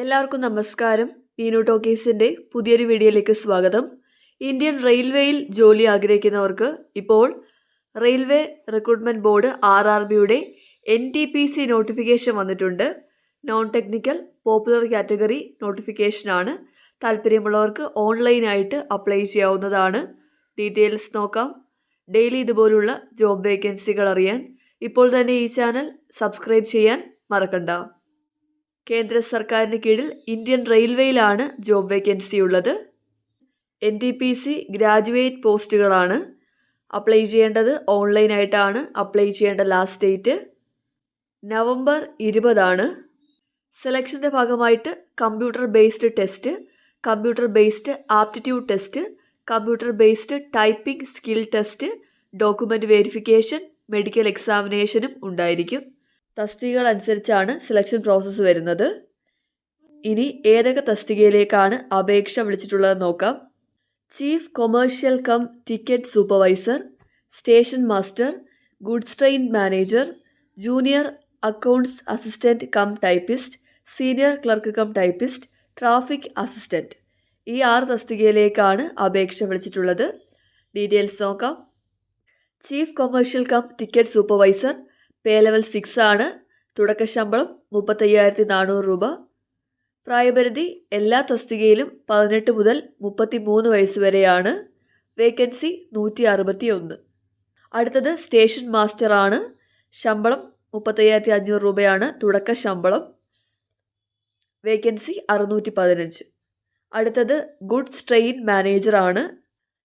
എല്ലാവർക്കും നമസ്കാരം. മീനു ടോക്കീസിന്റെ പുതിയൊരു വീഡിയോയിലേക്ക് സ്വാഗതം. ഇന്ത്യൻ റെയിൽവേയിൽ ജോലി ആഗ്രഹിക്കുന്നവർക്ക് ഇപ്പോൾ railway recruitment board R R ബിയുടെ N T P C notification വന്നിട്ടുണ്ട്. നോൺ ടെക്നിക്കൽ പോപ്പുലർ കാറ്റഗറി നോട്ടിഫിക്കേഷനാണ്. താല്പര്യമുള്ളവർക്ക് ഓൺലൈനായിട്ട് അപ്ലൈ ചെയ്യാവുന്നതാണ്. ഡീറ്റെയിൽസ് നോക്കാം. ഡെയിലി ഇതുപോലുള്ള ജോബ് വേക്കൻസികൾ അറിയാൻ ഇപ്പോൾ തന്നെ ഈ ചാനൽ സബ്സ്ക്രൈബ് ചെയ്യാൻ മറക്കണ്ട. കേന്ദ്ര സർക്കാരിന് കീഴിൽ ഇന്ത്യൻ റെയിൽവേയിലാണ് ജോബ് വേക്കൻസി ഉള്ളത്. N T P C graduate പോസ്റ്റുകളാണ് apply ചെയ്യേണ്ടത്. ഓൺലൈനായിട്ടാണ് അപ്ലൈ ചെയ്യേണ്ട ലാസ്റ്റ് ഡേറ്റ്. നവംബർ ഇരുപതാണ്. സെലക്ഷന്റെ ഭാഗമായിട്ട് computer based test computer based aptitude test computer based typing skill test document verification medical എക്സാമിനേഷനും ഉണ്ടായിരിക്കും. തസ്തികകൾ അനുസരിച്ചാണ് സെലക്ഷൻ പ്രോസസ്സ് വരുന്നത്. ഇനി ഏതൊക്കെ തസ്തികയിലേക്കാണ് അപേക്ഷ വിളിച്ചിട്ടുള്ളത് നോക്കാം. Chief commercial cum ticket supervisor station master goods train manager junior accounts assistant cum typist senior clerk cum typist traffic assistant ഈ ആറ് തസ്തികയിലേക്കാണ് അപേക്ഷ വിളിച്ചിട്ടുള്ളത്. ഡീറ്റെയിൽസ് നോക്കാം. Chief commercial cum ticket supervisor pay level six ആണ്. തുടക്ക ശമ്പളം മുപ്പത്തയ്യായിരത്തി നാനൂറ് രൂപ. പ്രായപരിധി എല്ലാ തസ്തികയിലും പതിനെട്ട് മുതൽ മുപ്പത്തി മൂന്ന് വയസ്സ് വരെയാണ്. വേക്കൻസി നൂറ്റി അറുപത്തി ഒന്ന് അടുത്തത് സ്റ്റേഷൻ മാസ്റ്റർ ആണ്. ശമ്പളം മുപ്പത്തയ്യായിരത്തി അഞ്ഞൂറ് രൂപയാണ് തുടക്ക ശമ്പളം വേക്കൻസി അറുന്നൂറ്റി പതിനഞ്ച് അടുത്തത് ഗുഡ്സ് ട്രെയിൻ മാനേജർ ആണ്.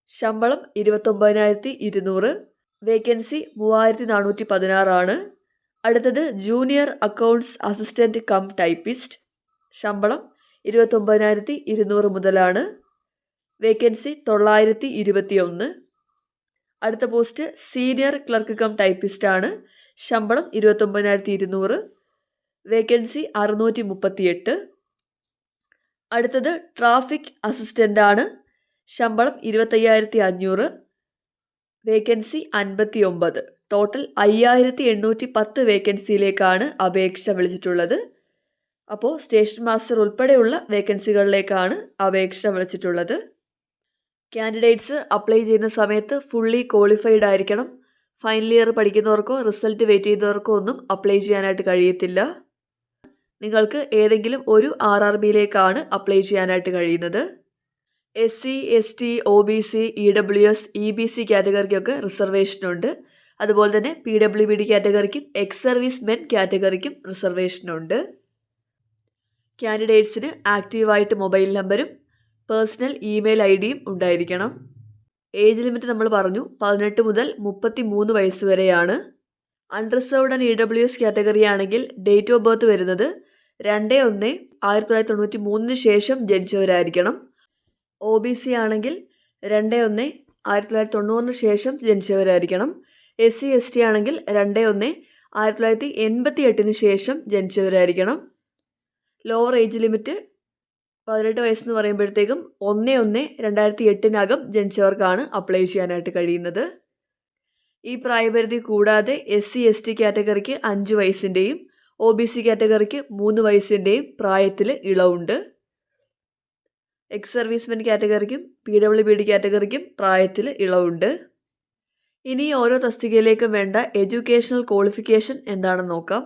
ശമ്പളം ഇരുപത്തൊമ്പതിനായിരത്തി ഇരുന്നൂറ് വേക്കൻസി മൂവായിരത്തി നാനൂറ്റി പതിനാറാണ് അടുത്തത് junior accounts assistant cum typist. ശമ്പളം ഇരുപത്തൊമ്പതിനായിരത്തി ഇരുന്നൂറ് മുതലാണ്. വേക്കൻസി തൊള്ളായിരത്തി ഇരുപത്തി ഒന്ന് അടുത്ത post senior clerk cum typist ആണ് ശമ്പളം ഇരുപത്തൊമ്പതിനായിരത്തി ഇരുന്നൂറ് വേക്കൻസി അറുന്നൂറ്റി മുപ്പത്തിയെട്ട് അടുത്തത് ട്രാഫിക് അസിസ്റ്റന്റ് ആണ് ശമ്പളം ഇരുപത്തയ്യായിരത്തി അഞ്ഞൂറ് വേക്കൻസി അൻപത്തി ഒമ്പത് ടോട്ടൽ അയ്യായിരത്തി എണ്ണൂറ്റി പത്ത് വേക്കൻസിയിലേക്കാണ് അപേക്ഷ വിളിച്ചിട്ടുള്ളത്. അപ്പോൾ സ്റ്റേഷൻ മാസ്റ്റർ ഉൾപ്പെടെയുള്ള വേക്കൻസികളിലേക്കാണ് അപേക്ഷ വിളിച്ചിട്ടുള്ളത്. കാൻഡിഡേറ്റ്സ് അപ്ലൈ ചെയ്യുന്ന സമയത്ത് ഫുള്ളി ക്വാളിഫൈഡ് ആയിരിക്കണം. ഫൈനൽ ഇയർ പഠിക്കുന്നവർക്കോ റിസൾട്ട് വെയിറ്റ് ചെയ്യുന്നവർക്കോ ഒന്നും അപ്ലൈ ചെയ്യാനായിട്ട് കഴിയത്തില്ല. നിങ്ങൾക്ക് ഏതെങ്കിലും ഒരു ആർ ആർ ബിയിലേക്കാണ് അപ്ലൈ ചെയ്യാനായിട്ട് കഴിയുന്നത്. S C S T O B C E W S E B C കാറ്റഗറിക്കൊക്കെ റിസർവേഷനുണ്ട്. അതുപോലെ തന്നെ പി ഡബ്ല്യു ബി ഡി കാറ്റഗറിക്കും എക്സ് സർവീസ് മെൻ കാറ്റഗറിക്കും റിസർവേഷനുണ്ട്. കാൻഡിഡേറ്റ്സിന് ആക്റ്റീവായിട്ട് മൊബൈൽ നമ്പരും പേഴ്സണൽ ഇമെയിൽ ഐ ഡിയും ഉണ്ടായിരിക്കണം. ഏജ് ലിമിറ്റ് നമ്മൾ പറഞ്ഞു പതിനെട്ട് മുതൽ മുപ്പത്തി മൂന്ന് വയസ്സ് വരെയാണ്. Unreserved and E W S category ആണെങ്കിൽ ഡേറ്റ് ഓഫ് ബർത്ത് വരുന്നത് രണ്ട് ഒന്ന് ആയിരത്തി തൊള്ളായിരത്തി തൊണ്ണൂറ്റി മൂന്നിന് ശേഷം ജനിച്ചവരായിരിക്കണം. ഒ ബി സി ആണെങ്കിൽ രണ്ട് ഒന്ന് ആയിരത്തി തൊള്ളായിരത്തി തൊണ്ണൂറിന് ശേഷം ജനിച്ചവരായിരിക്കണം. എസ് സി എസ് ടി ആണെങ്കിൽ രണ്ട് ഒന്ന് ആയിരത്തി തൊള്ളായിരത്തി എൺപത്തി എട്ടിന് ശേഷം ജനിച്ചവരായിരിക്കണം. ലോവർ ഏജ് ലിമിറ്റ് പതിനെട്ട് വയസ്സെന്ന് പറയുമ്പോഴത്തേക്കും ഒന്ന് ഒന്ന് രണ്ടായിരത്തി എട്ടിനകം ജനിച്ചവർക്കാണ് അപ്ലൈ ചെയ്യാനായിട്ട് കഴിയുന്നത്. ഈ പ്രായപരിധി കൂടാതെ എസ് സി എസ് ടി കാറ്റഗറിക്ക് അഞ്ച് വയസ്സിന്റെയും ഒ ബി സി കാറ്റഗറിക്ക് മൂന്ന് വയസ്സിന്റെയും പ്രായത്തിൽ ഇളവുണ്ട്. എക്സ് സർവീസ്മെൻ കാറ്റഗറിക്കും പി ഡബ്ല്യു ബി ഡി കാറ്റഗറിക്കും പ്രായത്തിൽ ഇളവുണ്ട്. ഇനി ഓരോ തസ്തികയിലേക്കും വേണ്ട എഡ്യൂക്കേഷണൽ ക്വാളിഫിക്കേഷൻ എന്താണെന്ന് നോക്കാം.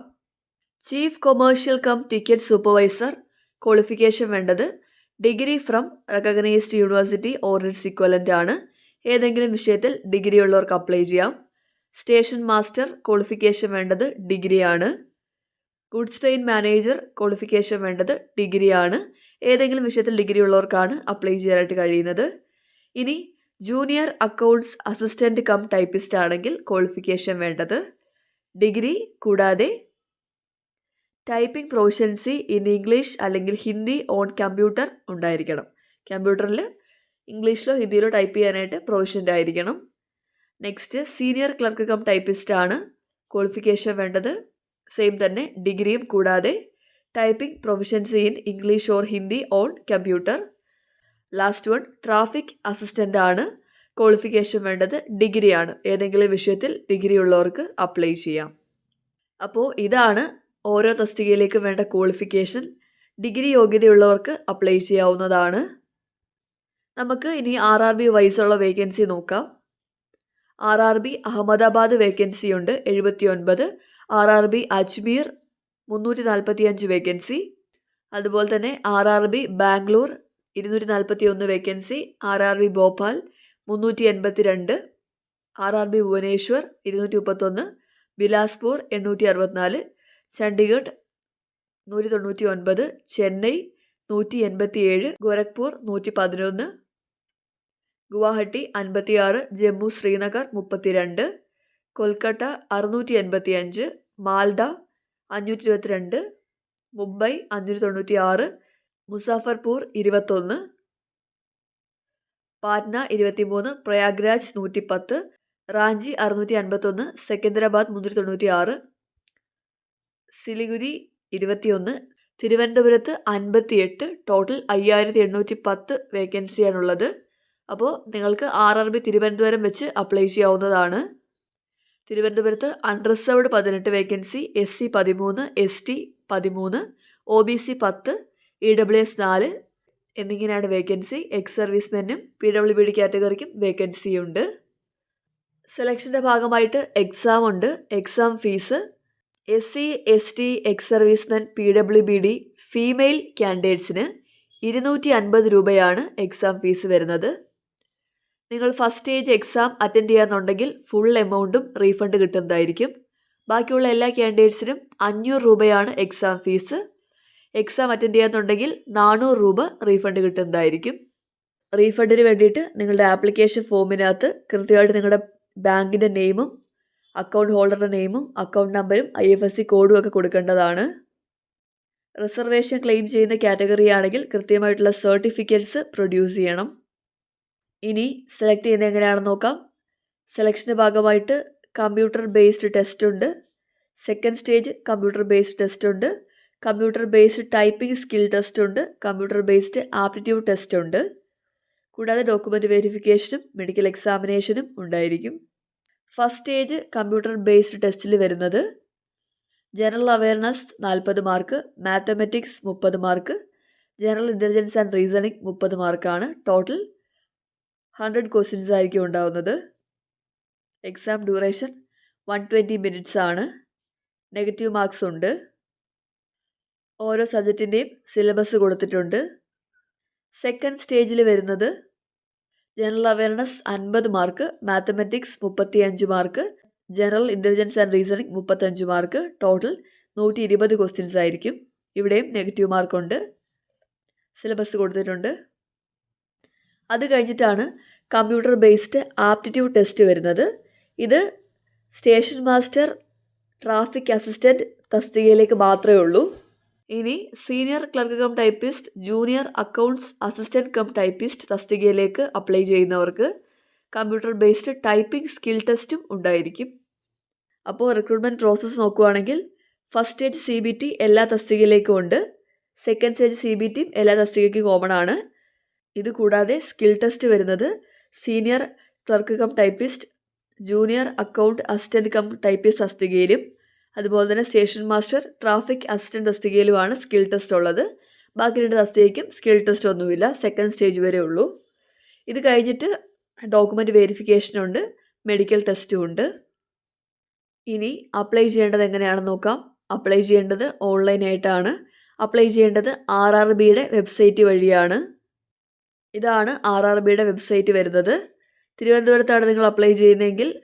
Chief commercial cum ticket supervisor qualification വേണ്ടത് degree from recognised university or its equivalent ആണ്. ഏതെങ്കിലും വിഷയത്തിൽ ഡിഗ്രി ഉള്ളവർക്ക് അപ്ലൈ ചെയ്യാം. സ്റ്റേഷൻ മാസ്റ്റർ ക്വാളിഫിക്കേഷൻ വേണ്ടത് ഡിഗ്രിയാണ്. ഗുഡ്സ് ട്രെയിൻ മാനേജർ ക്വാളിഫിക്കേഷൻ വേണ്ടത് ഡിഗ്രിയാണ്. ഏതെങ്കിലും വിഷയത്തിൽ ഡിഗ്രി ഉള്ളവർക്കാണ് അപ്ലൈ ചെയ്യാനായിട്ട് കഴിയുന്നത്. ഇനി junior accounts assistant cum typist ആണെങ്കിൽ ക്വാളിഫിക്കേഷൻ വേണ്ടത്. ഡിഗ്രി കൂടാതെ ടൈപ്പിംഗ് പ്രൊഫഷൻസി ഇൻ ഇംഗ്ലീഷ് അല്ലെങ്കിൽ ഹിന്ദി ഓൺ കമ്പ്യൂട്ടർ ഉണ്ടായിരിക്കണം. കമ്പ്യൂട്ടറിൽ ഇംഗ്ലീഷിലോ ഹിന്ദിയിലോ ടൈപ്പ് ചെയ്യാനായിട്ട് പ്രൊഫഷന്റ് ആയിരിക്കണം. Next senior clerk cum typist ആണ് ക്വാളിഫിക്കേഷൻ വേണ്ടത്. സെയിം തന്നെ ഡിഗ്രിയും കൂടാതെ typing proficiency in English or Hindi on computer last one traffic assistant ആണ്. ക്വാളിഫിക്കേഷൻ വേണ്ടത് ഡിഗ്രിയാണ് ഏതെങ്കിലും വിഷയത്തിൽ ഡിഗ്രി ഉള്ളവർക്ക് അപ്ലൈ ചെയ്യാം. അപ്പോൾ ഇതാണ് ഓരോ തസ്തികയിലേക്കും വേണ്ട ക്വാളിഫിക്കേഷൻ ഡിഗ്രി യോഗ്യതയുള്ളവർക്ക് അപ്ലൈ ചെയ്യാവുന്നതാണ്. നമുക്ക് ഇനി ആർ ആർ ബി വൈസുള്ള വേക്കൻസി നോക്കാം. R R B Ahmedabad vacancy ഉണ്ട് എഴുപത്തി ഒൻപത് ആർ ആർ ബി അജ്മീർ മുന്നൂറ്റി നാൽപ്പത്തി അഞ്ച് വേക്കൻസി അതുപോലെ തന്നെ ആർ ആർ ബി ബാംഗ്ലൂർ ഇരുന്നൂറ്റി നാൽപ്പത്തി ഒന്ന് vacancy R R B Bhopal മുന്നൂറ്റി എൺപത്തി രണ്ട് ആർ ആർ ബി ഭുവനേശ്വർ ഇരുന്നൂറ്റി മുപ്പത്തൊന്ന് ബിലാസ്പൂർ എണ്ണൂറ്റി അറുപത്തിനാല് ചണ്ഡീഗഡ് നൂറ്റി തൊണ്ണൂറ്റി ഒൻപത് ചെന്നൈ നൂറ്റി എൺപത്തി ഏഴ് ഗോരഖ്പൂർ നൂറ്റി പതിനൊന്ന് ഗുവാഹട്ടി അൻപത്തിയാറ് ജമ്മു ശ്രീനഗർ മുപ്പത്തിരണ്ട് കൊൽക്കത്ത അറുന്നൂറ്റി എൺപത്തി അഞ്ച് മാൽഡ അഞ്ഞൂറ്റി ഇരുപത്തിരണ്ട് മുംബൈ അഞ്ഞൂറ്റി തൊണ്ണൂറ്റി ആറ് മുസാഫർപൂർ ഇരുപത്തൊന്ന് പാറ്റ്ന ഇരുപത്തിമൂന്ന് പ്രയാഗ്രാജ് നൂറ്റിപ്പത്ത് റാഞ്ചി അറുന്നൂറ്റി അൻപത്തൊന്ന് സെക്കന്ദരാബാദ് മുന്നൂറ്റി തൊണ്ണൂറ്റി ആറ് സിലിഗുരി ഇരുപത്തിയൊന്ന് തിരുവനന്തപുരത്ത് അൻപത്തിയെട്ട് ടോട്ടൽ അയ്യായിരത്തി എണ്ണൂറ്റി പത്ത് വേക്കൻസിയാണുള്ളത്. അപ്പോൾ നിങ്ങൾക്ക് ആർ ആർ ബി തിരുവനന്തപുരം വെച്ച് അപ്ലൈ ചെയ്യാവുന്നതാണ്. തിരുവനന്തപുരത്ത് അൺറിസർവ്ഡ് പതിനെട്ട് വേക്കൻസി എസ് സി പതിമൂന്ന് എസ് ടി പതിമൂന്ന് ഒ ബി സി പത്ത് ഇ ഡബ്ല്യു എസ് നാല് എന്നിങ്ങനെയാണ് വേക്കൻസി. എക്സ് സർവീസ്മെനും പി ഡബ്ല്യു ബി ഡി കാറ്റഗറിക്കും വേക്കൻസി ഉണ്ട്. സെലക്ഷന്റെ ഭാഗമായിട്ട് എക്സാം ഉണ്ട്. Exam fee S C S T ex servicemen P W B D female ക്യാൻഡിഡേറ്റ്സിന് ഇരുന്നൂറ്റി അൻപത് രൂപയാണ് എക്സാം ഫീസ് വരുന്നത്. നിങ്ങൾ ഫസ്റ്റ് സ്റ്റേജ് എക്സാം അറ്റൻഡ് ചെയ്യാന്നുണ്ടെങ്കിൽ ഫുൾ എമൗണ്ടും റീഫണ്ട് കിട്ടുന്നതായിരിക്കും. ബാക്കിയുള്ള എല്ലാ ക്യാൻഡിഡേറ്റ്സിനും അഞ്ഞൂറ് രൂപയാണ് എക്സാം ഫീസ് എക്സാം അറ്റൻഡ് ചെയ്യാന്നുണ്ടെങ്കിൽ നാനൂറ് രൂപ റീഫണ്ട് കിട്ടുന്നതായിരിക്കും. റീഫണ്ടിന് വേണ്ടിയിട്ട് നിങ്ങളുടെ ആപ്ലിക്കേഷൻ ഫോമിനകത്ത് കൃത്യമായിട്ട് നിങ്ങളുടെ ബാങ്കിന്റെ നെയിമും അക്കൗണ്ട് ഹോൾഡറുടെ നെയിമും അക്കൗണ്ട് നമ്പരും ഐ എഫ് എസ് സി കോഡും ഒക്കെ കൊടുക്കേണ്ടതാണ്. റിസർവേഷൻ ക്ലെയിം ചെയ്യുന്ന കാറ്റഗറി ആണെങ്കിൽ കൃത്യമായിട്ടുള്ള സർട്ടിഫിക്കറ്റ്സ് പ്രൊഡ്യൂസ് ചെയ്യണം. ഇനി സെലക്ട് ചെയ്യുന്നത് എങ്ങനെയാണെന്ന് നോക്കാം. സെലക്ഷന്റെ ഭാഗമായിട്ട് കമ്പ്യൂട്ടർ ബേസ്ഡ് ടെസ്റ്റ് ഉണ്ട്. Second stage computer based test ഉണ്ട്. Computer based typing skill test ഉണ്ട്. കമ്പ്യൂട്ടർ ബേസ്ഡ് ആപ്റ്റിറ്റ്യൂഡ് ടെസ്റ്റ് ഉണ്ട്. കൂടാതെ ഡോക്യുമെന്റ് വെരിഫിക്കേഷനും മെഡിക്കൽ എക്സാമിനേഷനും ഉണ്ടായിരിക്കും. ഫസ്റ്റ് സ്റ്റേജ് കമ്പ്യൂട്ടർ ബേസ്ഡ് ടെസ്റ്റിൽ വരുന്നത് ജനറൽ അവയർനെസ് നാൽപ്പത് മാർക്ക് മാത്തമെറ്റിക്സ് മുപ്പത് mark general intelligence and reasoning മുപ്പത് മാർക്കാണ് ടോട്ടൽ ഹൺഡ്രഡ് ക്വസ്റ്റ്യൻസ് ആയിരിക്കും ഉണ്ടാവുന്നത്. Exam duration one twenty minutes ആണ്. നെഗറ്റീവ് മാർക്സ് ഉണ്ട്. ഓരോ സബ്ജക്റ്റിന്റെയും സിലബസ് കൊടുത്തിട്ടുണ്ട്. സെക്കൻഡ് സ്റ്റേജിൽ വരുന്നത് ജനറൽ അവയർനെസ് അൻപത് മാർക്ക് മാത്തമെറ്റിക്സ് മുപ്പത്തി അഞ്ച് mark general intelligence and reasoning മുപ്പത്തഞ്ച് മാർക്ക് ടോട്ടൽ നൂറ്റി ഇരുപത് ക്വസ്റ്റ്യൻസ് ആയിരിക്കും. ഇവിടെയും നെഗറ്റീവ് മാർക്കുണ്ട് സിലബസ് കൊടുത്തിട്ടുണ്ട്. അത് കഴിഞ്ഞിട്ടാണ് കമ്പ്യൂട്ടർ ബേസ്ഡ് ആപ്റ്റിറ്റ്യൂഡ് ടെസ്റ്റ് വരുന്നത്. ഇത് സ്റ്റേഷൻ മാസ്റ്റർ ട്രാഫിക് അസിസ്റ്റന്റ് തസ്തികയിലേക്ക് മാത്രമേ ഉള്ളൂ. ഇനി senior clerk cum typist junior accounts assistant cum typist തസ്തികയിലേക്ക് അപ്ലൈ ചെയ്യുന്നവർക്ക് കമ്പ്യൂട്ടർ ബേസ്ഡ് ടൈപ്പിംഗ് സ്കിൽ ടെസ്റ്റും ഉണ്ടായിരിക്കും. അപ്പോൾ റിക്രൂട്ട്മെന്റ് പ്രോസസ്സ് നോക്കുവാണെങ്കിൽ first stage C B T എല്ലാ തസ്തികയിലേക്കും ഉണ്ട്. സെക്കൻഡ് സ്റ്റേജ് സി ബി ടിയും എല്ലാ തസ്തികയ്ക്കും കോമൺ ആണ്. ഇത് കൂടാതെ സ്കിൽ ടെസ്റ്റ് വരുന്നത് senior clerk cum typist junior account assistant cum typist തസ്തികയിലും അതുപോലെ തന്നെ സ്റ്റേഷൻ മാസ്റ്റർ ട്രാഫിക് അസിസ്റ്റന്റ് തസ്തികയിലുമാണ് സ്കിൽ ടെസ്റ്റ് ഉള്ളത്. ബാക്കി രണ്ട് തസ്തികയ്ക്കും സ്കിൽ ടെസ്റ്റ് ഒന്നുമില്ല സെക്കൻഡ് സ്റ്റേജ് വരെ ഉള്ളൂ. ഇത് കഴിഞ്ഞിട്ട് ഡോക്യുമെന്റ് വെരിഫിക്കേഷനുണ്ട് മെഡിക്കൽ ടെസ്റ്റും ഉണ്ട്. ഇനി അപ്ലൈ ചെയ്യേണ്ടത് എങ്ങനെയാണെന്ന് നോക്കാം. അപ്ലൈ ചെയ്യേണ്ടത് ഓൺലൈനായിട്ടാണ് അപ്ലൈ ചെയ്യേണ്ടത് ആർ ആർ ബിയുടെ വെബ്സൈറ്റ് വഴിയാണ്. ഇതാണ് ആർ ആർ ബിയുടെ വെബ്സൈറ്റ് വരുന്നത്. തിരുവനന്തപുരത്താണ് നിങ്ങൾ അപ്ലൈ ചെയ്യുന്നതെങ്കിൽ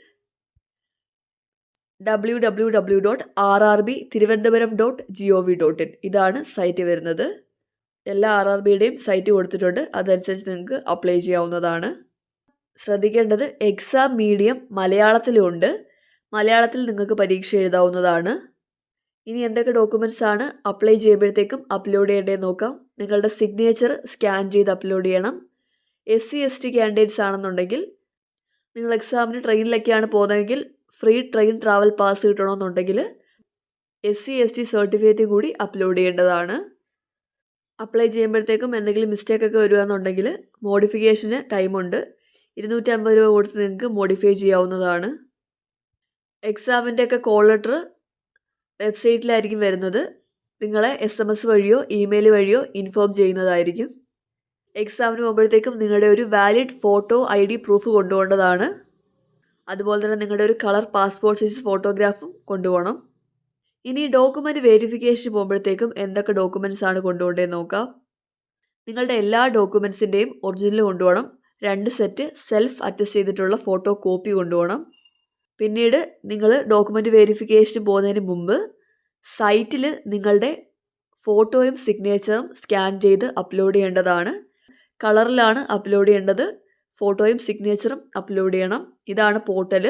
W W W dot R R B Thiruvananthapuram dot G O V dot in ഇതാണ് സൈറ്റ് വരുന്നത്. എല്ലാ ആർ ആർ ബിയുടെയും സൈറ്റ് കൊടുത്തിട്ടുണ്ട്. അതനുസരിച്ച് നിങ്ങൾക്ക് അപ്ലൈ ചെയ്യാവുന്നതാണ്. ശ്രദ്ധിക്കേണ്ടത് എക്സാം മീഡിയം മലയാളത്തിലുണ്ട്. മലയാളത്തിൽ നിങ്ങൾക്ക് പരീക്ഷ എഴുതാവുന്നതാണ്. ഇനി എന്തൊക്കെ ഡോക്യുമെന്റ്സ് ആണ് അപ്ലൈ ചെയ്യുമ്പോഴത്തേക്കും അപ്ലോഡ് ചെയ്യേണ്ടതെന്ന് നോക്കാം. നിങ്ങളുടെ സിഗ്നേച്ചർ സ്കാൻ ചെയ്ത് അപ്ലോഡ് ചെയ്യണം. S C S T candidates ആണെന്നുണ്ടെങ്കിൽ നിങ്ങൾ എക്സാമിന് ട്രെയിനിലൊക്കെയാണ് പോകുന്നതെങ്കിൽ ഫ്രീ ട്രെയിൻ ട്രാവൽ പാസ് കിട്ടണമെന്നുണ്ടെങ്കിൽ എസ് സി എസ് ടി സർട്ടിഫിക്കറ്റും കൂടി അപ്ലോഡ് ചെയ്യേണ്ടതാണ്. അപ്ലൈ ചെയ്യുമ്പോഴത്തേക്കും എന്തെങ്കിലും മിസ്റ്റേക്ക് ഒക്കെ വരികയെന്നുണ്ടെങ്കിൽ മോഡിഫിക്കേഷന് ടൈമുണ്ട് ഇരുന്നൂറ്റി അമ്പത് രൂപ കൊടുത്ത് നിങ്ങൾക്ക് മോഡിഫൈ ചെയ്യാവുന്നതാണ്. എക്സാമിന്റെ ഒക്കെ കോൾ ലെറ്റർ വെബ്സൈറ്റിലായിരിക്കും വരുന്നത്. നിങ്ങളെ എസ് എം എസ് വഴിയോ ഇമെയിൽ വഴിയോ ഇൻഫോം ചെയ്യുന്നതായിരിക്കും. എക്സാമിന് പോകുമ്പോഴത്തേക്കും നിങ്ങളുടെ ഒരു valid photo I D proof കൊണ്ടുപോകേണ്ടതാണ്. അതുപോലെ തന്നെ നിങ്ങളുടെ ഒരു കളർ പാസ്പോർട്ട് സൈസ് ഫോട്ടോഗ്രാഫും കൊണ്ടുപോകണം. ഇനി ഡോക്യുമെന്റ് വെരിഫിക്കേഷൻ പോകുമ്പോഴത്തേക്കും എന്തൊക്കെ ഡോക്യുമെന്റ്സ് ആണ് കൊണ്ടുപോകേണ്ടതെന്ന് നോക്കാം. നിങ്ങളുടെ എല്ലാ ഡോക്യുമെന്റ്സിന്റെയും ഒറിജിനൽ കൊണ്ടുപോകണം. രണ്ട് സെറ്റ് സെൽഫ് അറ്റസ്റ്റ് ചെയ്തിട്ടുള്ള ഫോട്ടോ കോപ്പി കൊണ്ടുപോകണം. പിന്നീട് നിങ്ങൾ ഡോക്യുമെന്റ് വെരിഫിക്കേഷന് പോകുന്നതിന് മുമ്പ് സൈറ്റിൽ നിങ്ങളുടെ ഫോട്ടോയും സിഗ്നേച്ചറും സ്കാൻ ചെയ്ത് അപ്ലോഡ് ചെയ്യേണ്ടതാണ്. കളറിലാണ് അപ്ലോഡ് ചെയ്യേണ്ടത്. ഫോട്ടോയും സിഗ്നേച്ചറും അപ്ലോഡ് ചെയ്യണം. ഇതാണ് portal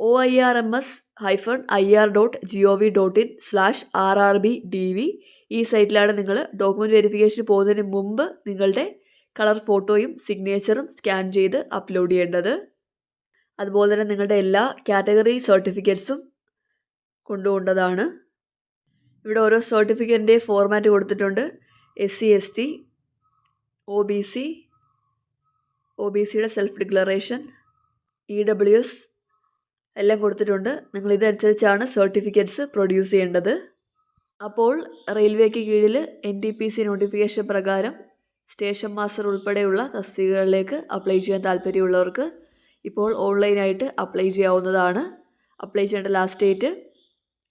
O I R M S hyphen I R dot G O V dot in slash R R B D V ഈ സൈറ്റിലാണ് നിങ്ങൾ ഡോക്യുമെന്റ് വെരിഫിക്കേഷന് പോകുന്നതിന് മുമ്പ് നിങ്ങളുടെ കളർ ഫോട്ടോയും സിഗ്നേച്ചറും സ്കാൻ ചെയ്ത് അപ്ലോഡ് ചെയ്യേണ്ടത്. അതുപോലെ തന്നെ നിങ്ങളുടെ എല്ലാ കാറ്റഗറി സർട്ടിഫിക്കറ്റ്സും കൊണ്ടുപോകേണ്ടതാണ് ഇവിടെ ഓരോ സർട്ടിഫിക്കറ്റിന്റെ ഫോർമാറ്റ് കൊടുത്തിട്ടുണ്ട്. S C S T O B C O B സിയുടെ self declaration E W S എല്ലാം കൊടുത്തിട്ടുണ്ട്. നിങ്ങൾ ഇതനുസരിച്ചാണ് സർട്ടിഫിക്കറ്റ്സ് പ്രൊഡ്യൂസ് ചെയ്യേണ്ടത്. അപ്പോൾ റെയിൽവേക്ക് കീഴിൽ N T P C notification പ്രകാരം സ്റ്റേഷൻ മാസ്റ്റർ ഉൾപ്പെടെയുള്ള തസ്തികകളിലേക്ക് അപ്ലൈ ചെയ്യാൻ താല്പര്യമുള്ളവർക്ക് ഇപ്പോൾ ഓൺലൈനായിട്ട് അപ്ലൈ ചെയ്യാവുന്നതാണ്. അപ്ലൈ ചെയ്യേണ്ട ലാസ്റ്റ് ഡേറ്റ്